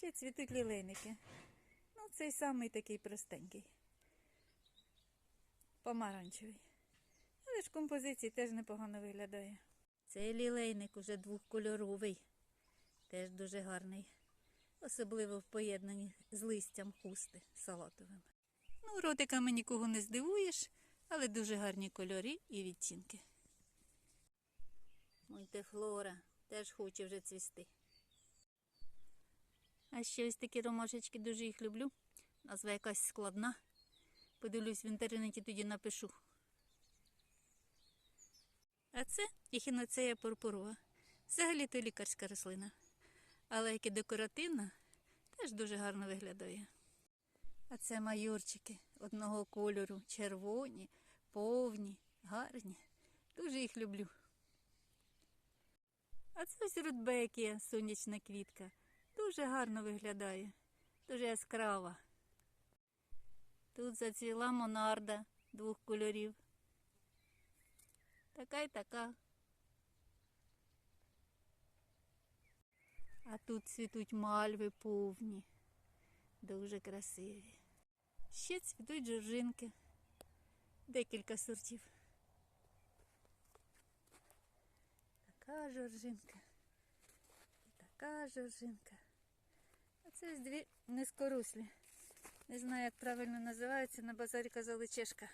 Ще цвітуть лілейники. Ну, цей самий такий простенький. Помаранчевий. Але ж композиції теж непогано виглядає. Цей лілейник уже двохкольоровий. Теж дуже гарний. Особливо в поєднанні з листям хусти салатовим. Ну, ротиками нікого не здивуєш, але дуже гарні кольори і відтінки. Мультифлора теж хоче вже цвісти. А ще ось такі ромашечки дуже їх люблю. Назва якась складна. Подивлюсь в інтернеті, тоді напишу. А це ехіноцея пурпурова. Взагалі то лікарська рослина. Але як і декоративна, теж дуже гарно виглядає. А це майорчики одного кольору, червоні, повні, гарні. Дуже їх люблю. А це ось рудбекія, сонячна квітка. Дуже гарно виглядає, дуже яскрава. Тут зацвіла монарда двох кольорів. Така й така. А тут цвітуть мальви повні, дуже красиві. Ще цвітуть жоржинки, декілька сортів. Така жоржинка. Така жоржинка. А це ось дві низькорослі. Не знаю, як правильно називаються, на базарі казали чешка.